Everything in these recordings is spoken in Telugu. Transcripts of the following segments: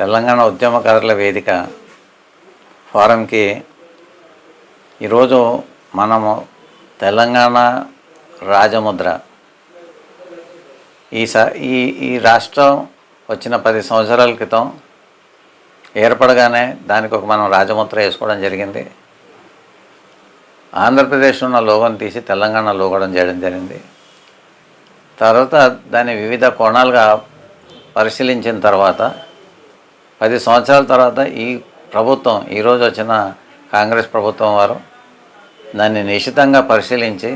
తెలంగాణ ఉద్యమకారుల వేదిక ఫోరంకి ఈరోజు మనము తెలంగాణ రాజముద్ర. ఈ స ఈ ఈ రాష్ట్రం వచ్చిన పది సంవత్సరాల క్రితం ఏర్పడగానే దానికి ఒక మనం రాజముద్ర వేసుకోవడం జరిగింది. ఆంధ్రప్రదేశ్లో ఉన్న లోగోని తీసి తెలంగాణ లోగడం చేయడం జరిగింది. తర్వాత దాన్ని వివిధ కోణాలుగా పరిశీలించిన తర్వాత పది సంవత్సరాల తర్వాత ఈ ప్రభుత్వం ఈరోజు వచ్చిన కాంగ్రెస్ ప్రభుత్వం వారు దాన్ని నిశితంగా పరిశీలించి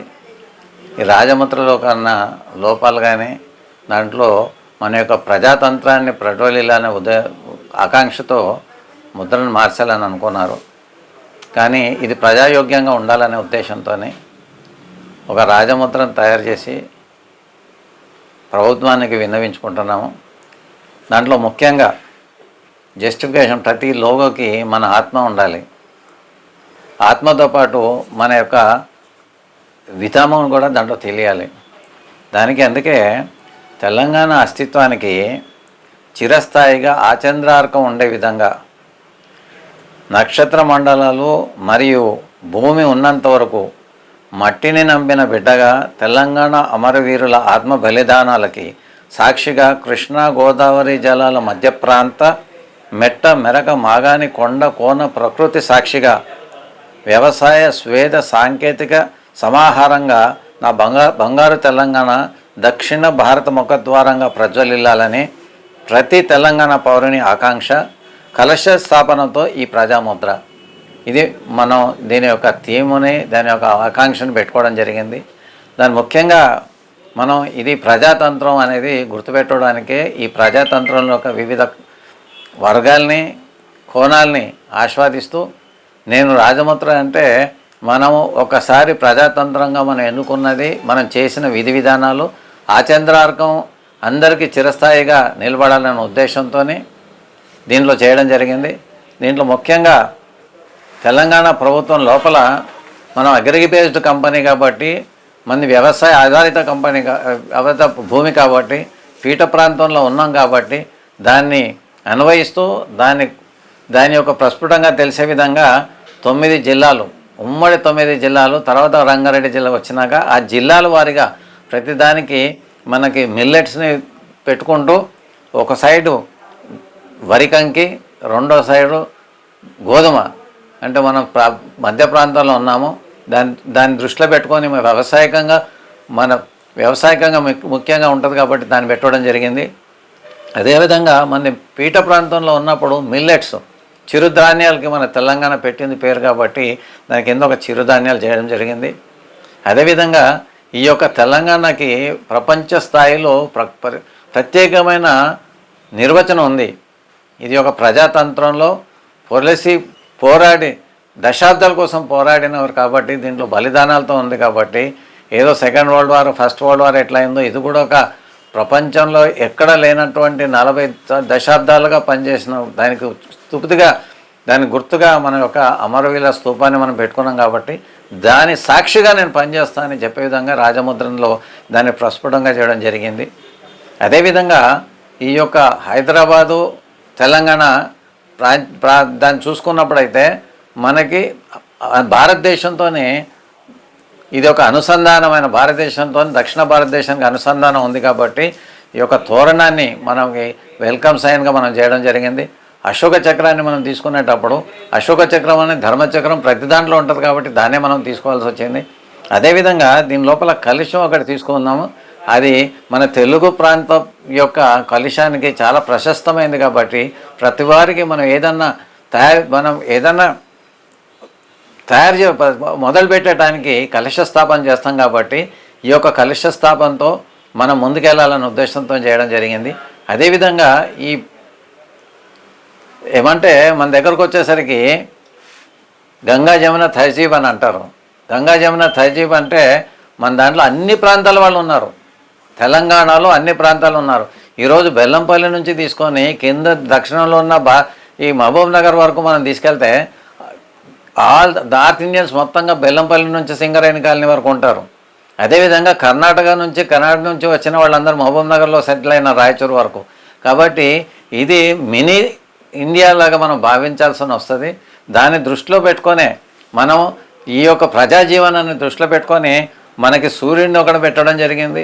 ఈ రాజముద్రలో కన్నా లోపాలు కానీ దాంట్లో మన యొక్క ప్రజాతంత్రాన్ని ప్రటోలిలానే ఉదయ ఆకాంక్షతో ముద్రను మార్చాలని అనుకున్నారు. కానీ ఇది ప్రజాయోగ్యంగా ఉండాలనే ఉద్దేశంతోనే ఒక రాజముద్రను తయారు చేసి ప్రభుత్వానికి విన్నవించుకుంటున్నాము. దాంట్లో ముఖ్యంగా జస్టిఫికేషన్ ప్రతి లోగోకి మన ఆత్మ ఉండాలి. ఆత్మతో పాటు మన యొక్క వితామం కూడా దాంట్లో తెలియాలి. దానికి అందుకే తెలంగాణ అస్తిత్వానికి చిరస్థాయిగా ఆచంద్రార్కం ఉండే విధంగా నక్షత్ర మండలాలు మరియు భూమి ఉన్నంత వరకు మట్టిని నంపిన బిడ్డగా తెలంగాణ అమరవీరుల ఆత్మ బలిదానాలకి సాక్షిగా కృష్ణా గోదావరి జలాల మధ్య ప్రాంత మెట్ట మెరక మాగాని కొండ కోన ప్రకృతి సాక్షిగా వ్యవసాయ స్వేద సాంకేతిక సమాహారంగా నా బంగా బంగారు తెలంగాణ దక్షిణ భారత ముఖద్వారంగా ప్రజ్వలిల్లాలని ప్రతి తెలంగాణ పౌరుని ఆకాంక్ష కలశ స్థాపనతో ఈ ప్రజాముద్ర. ఇది మనం దీని యొక్క థీముని దాని యొక్క ఆకాంక్షను పెట్టుకోవడం జరిగింది. దాని ముఖ్యంగా మనం ఇది ప్రజాతంత్రం అనేది గుర్తుపెట్టడానికే ఈ ప్రజాతంత్రంలో యొక్క వివిధ వర్గాల్ని కోణాల్ని ఆస్వాదిస్తూ నేను రాజముద్ర అంటే మనము ఒకసారి ప్రజాతంత్రంగా మనం ఎన్నుకున్నది మనం చేసిన విధి విధానాలు ఆచంద్రార్కం అందరికీ చిరస్థాయిగా నిలబడాలనే ఉద్దేశంతోనే దీంట్లో చేయడం జరిగింది. దీంట్లో ముఖ్యంగా తెలంగాణ ప్రభుత్వం లోపల మనం అగ్రి బేస్డ్ కంపెనీ కాబట్టి మంది వ్యవసాయ ఆధారిత కంపెనీ కా- ఆధారిత భూమి కాబట్టి పీఠ ప్రాంతంలో ఉన్నాం కాబట్టి దాన్ని అన్వయిస్తూ దాని దాని యొక్క ప్రస్ఫుటంగా తెలిసే విధంగా తొమ్మిది జిల్లాలు ఉమ్మడి తొమ్మిది జిల్లాలు తర్వాత రంగారెడ్డి జిల్లా వచ్చినాక ఆ జిల్లాల వారిగా ప్రతిదానికి మనకి మిల్లెట్స్ని పెట్టుకుంటూ ఒక సైడు వరికంకి రెండో సైడు గోధుమ. అంటే మనం ప్రా మధ్య ప్రాంతంలో ఉన్నాము. దాని దాన్ని దృష్టిలో పెట్టుకొని వ్యవసాయకంగా మన వ్యవసాయకంగా ముఖ్యంగా ఉంటుంది కాబట్టి దాన్ని పెట్టడం జరిగింది. అదేవిధంగా మన పీఠ ప్రాంతంలో ఉన్నప్పుడు మిల్లెట్స్ చిరుధాన్యాలకి మన తెలంగాణ పెట్టింది పేరు కాబట్టి దాని కింద ఒక చిరుధాన్యాలు చేయడం జరిగింది? అదేవిధంగా ఈ యొక్క తెలంగాణకి ప్రపంచ స్థాయిలో ప్ర ప్రత్యేకమైన నిర్వచనం ఉంది. ఇది ఒక ప్రజాతంత్రంలో పొలసి పోరాడి దశాబ్దాల కోసం పోరాడినవారు కాబట్టి దీంట్లో బలిదానాలతో ఉంది కాబట్టి ఏదో second world war first world war ఎట్లా అయిందో ఇది కూడా ఒక ప్రపంచంలో ఎక్కడ లేనటువంటి నలభై దశాబ్దాలుగా పనిచేసిన దానికి స్థుతిగా దాని గుర్తుగా మన యొక్క అమరవీల స్తూపాన్ని మనం పెట్టుకున్నాం కాబట్టి దాని సాక్షిగా నేను పనిచేస్తానని చెప్పే విధంగా రాజముద్రంలో దాన్ని ప్రస్ఫుటంగా చేయడం జరిగింది. అదేవిధంగా ఈ యొక్క హైదరాబాదు తెలంగాణ ప్రా ప్రా దాన్ని చూసుకున్నప్పుడైతే మనకి భారతదేశంతోనే ఇది ఒక అనుసంధానమైన భారతదేశంతో దక్షిణ భారతదేశానికి అనుసంధానం ఉంది కాబట్టి ఈ యొక్క తోరణాన్ని మనకి వెల్కమ్ సైన్గా మనం చేయడం జరిగింది. అశోక చక్రాన్ని మనం తీసుకునేటప్పుడు అశోక చక్రం అనే ధర్మచక్రం ప్రతి దాంట్లో ఉంటుంది కాబట్టి దాన్నే మనం తీసుకోవాల్సి వచ్చింది. అదేవిధంగా దీని లోపల కలుషం ఒకటి తీసుకున్నాము అది మన తెలుగు ప్రాంతం యొక్క కలుషానికి చాలా ప్రశస్తమైంది కాబట్టి ప్రతి వారికి మనం ఏదన్నా తయారు మనం ఏదన్నా తయారు చే మొదలు పెట్టడానికి కలుష స్థాపన చేస్తాం కాబట్టి ఈ యొక్క కలుష స్థాపనతో మనం ముందుకెళ్ళాలనే ఉద్దేశంతో చేయడం జరిగింది. అదేవిధంగా ఈ ఏమంటే మన దగ్గరకు వచ్చేసరికి గంగా జమున తహజీబ్ అని అంటారు. గంగా జమున తహజీబ్ అంటే మన దాంట్లో అన్ని ప్రాంతాల వాళ్ళు ఉన్నారు. తెలంగాణలో అన్ని ప్రాంతాలు ఉన్నారు. ఈరోజు బెల్లంపల్లి నుంచి తీసుకొని కింద దక్షిణంలో ఉన్న బా ఈ మహబూబ్ నగర్ వరకు మనం తీసుకెళ్తే ఆల్ నార్త్ ఇండియన్స్ మొత్తంగా బెల్లంపల్లి నుంచి సింగరేణి కాలనీ వరకు ఉంటారు. అదేవిధంగా కర్ణాటక నుంచి కర్ణాటక నుంచి వచ్చిన వాళ్ళందరూ మహబూబ్ నగర్లో సెటిల్ అయిన రాయచూరు వరకు. కాబట్టి ఇది మినీ ఇండియా లాగా మనం భావించాల్సి వస్తుంది. దాన్ని దృష్టిలో పెట్టుకొనే మనం ఈ యొక్క ప్రజాజీవనాన్ని దృష్టిలో పెట్టుకొని మనకి సూర్యుడిని ఒకటి పెట్టడం జరిగింది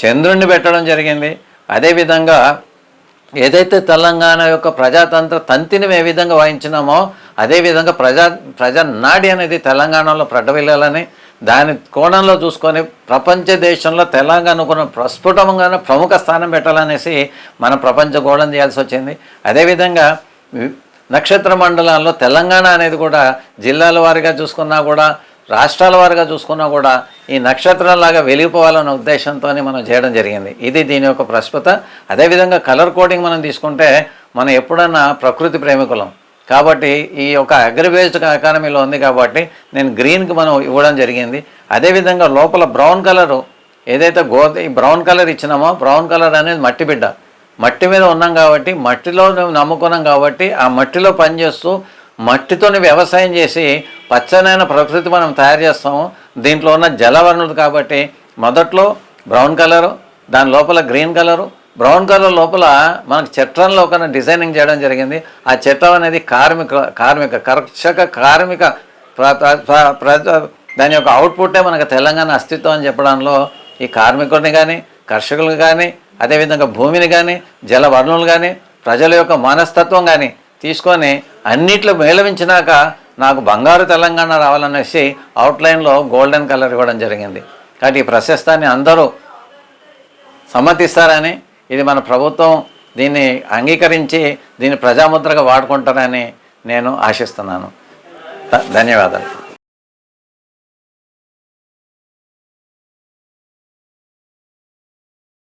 చంద్రుడిని పెట్టడం జరిగింది. అదేవిధంగా ఏదైతే తెలంగాణ యొక్క ప్రజాతంత్ర తంతిని ఏ విధంగా వాయించినామో అదేవిధంగా ప్రజా ప్రజా నాడి అనేది తెలంగాణలో ప్రడవిల్లాలని దాని కోణంలో చూసుకొని ప్రపంచ దేశంలో తెలంగాణకు ఉన్న ప్రస్ఫుటంగా ప్రముఖ స్థానం పెట్టాలనేసి మన ప్రపంచ గోళం చేయాల్సి వచ్చింది. అదేవిధంగా నక్షత్ర మండలాల్లో తెలంగాణ అనేది కూడా జిల్లాల వారిగా చూసుకున్నా కూడా రాష్ట్రాల వారుగా చూసుకున్నా కూడా ఈ నక్షత్రంలాగా వెలిగిపోవాలన్న ఉద్దేశంతో మనం చేయడం జరిగింది. ఇది దీని యొక్క ప్రస్ఫుత. అదేవిధంగా కలర్ కోడింగ్ మనం తీసుకుంటే మనం ఎప్పుడన్నా ప్రకృతి ప్రేమికులం. కాబట్టి ఈ యొక్క అగ్రిబేస్డ్ ఎకానమీలో ఉంది కాబట్టి నేను గ్రీన్కి మనం ఇవ్వడం జరిగింది. అదేవిధంగా లోపల బ్రౌన్ కలరు ఏదైతే గో ఈ బ్రౌన్ కలర్ ఇచ్చినామో బ్రౌన్ కలర్ అనేది మట్టి బిడ్డ. మట్టి మీద ఉన్నాం కాబట్టి మట్టిలో మేము నమ్ముకున్నాం కాబట్టి ఆ మట్టిలో పనిచేస్తూ మట్టితోని వ్యవసాయం చేసి పచ్చనైన ప్రకృతి మనం తయారు చేస్తాము. దీంట్లో ఉన్న జలవనరులు కాబట్టి మొదట్లో బ్రౌన్ కలరు దాని లోపల గ్రీన్ కలరు. బ్రౌన్ కలర్ లోపల మనకు చట్టంలో ఒక డిజైనింగ్ చేయడం జరిగింది. ఆ చట్టం అనేది కార్మిక కార్మిక కర్షక కార్మిక ప్ర- ప్ర- దాని యొక్క అవుట్పుట్టే మనకు తెలంగాణ అస్తిత్వం అని చెప్పడంలో ఈ కార్మికుడిని కానీ కర్షకులు కానీ అదేవిధంగా భూమిని కానీ జల వనరులు కానీ ప్రజల యొక్క మనస్తత్వం కానీ తీసుకొని అన్నిట్లో మేళవించినాక నాకు బంగారు తెలంగాణ రావాలనేసి అవుట్లైన్లో గోల్డెన్ కలర్ ఇవ్వడం జరిగింది. కాబట్టి ఈ ప్రశస్తాన్ని అందరూ సమ్మతిస్తారని ఇది మన ప్రభుత్వం దీన్ని అంగీకరించి దీన్ని ప్రజాముద్రగా వాడుకుంటారని నేను ఆశిస్తున్నాను. ధన్యవాదాలు.